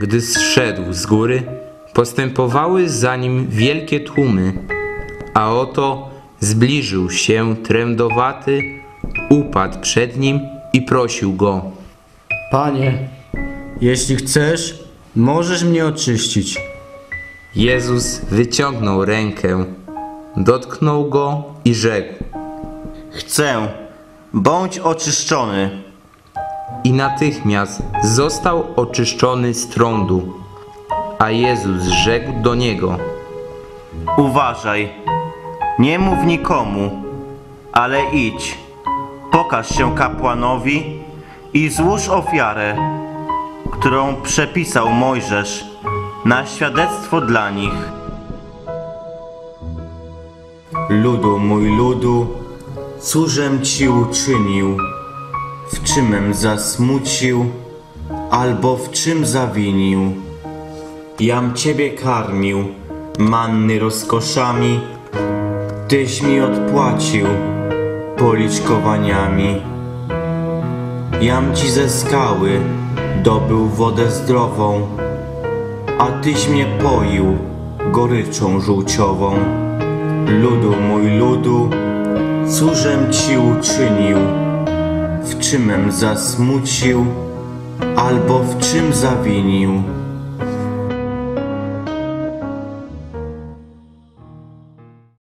gdy zszedł z góry, postępowały za nim wielkie tłumy, a oto zbliżył się trędowaty, upadł przed nim i prosił go. Panie, jeśli chcesz, możesz mnie oczyścić. Jezus wyciągnął rękę, dotknął go i rzekł. Chcę, bądź oczyszczony. I natychmiast został oczyszczony z trądu. A Jezus rzekł do niego: Uważaj, nie mów nikomu, ale idź, pokaż się kapłanowi i złóż ofiarę, którą przepisał Mojżesz na świadectwo dla nich. Ludu mój ludu, cóżem ci uczynił, w czymem zasmucił, albo w czym zawinił. Jam ciebie karmił, manny rozkoszami, tyś mi odpłacił policzkowaniami. Jam ci ze skały dobył wodę zdrową, a tyś mnie poił goryczą żółciową. Ludu mój ludu, cóżem ci uczynił, w czymem zasmucił, albo w czym zawinił.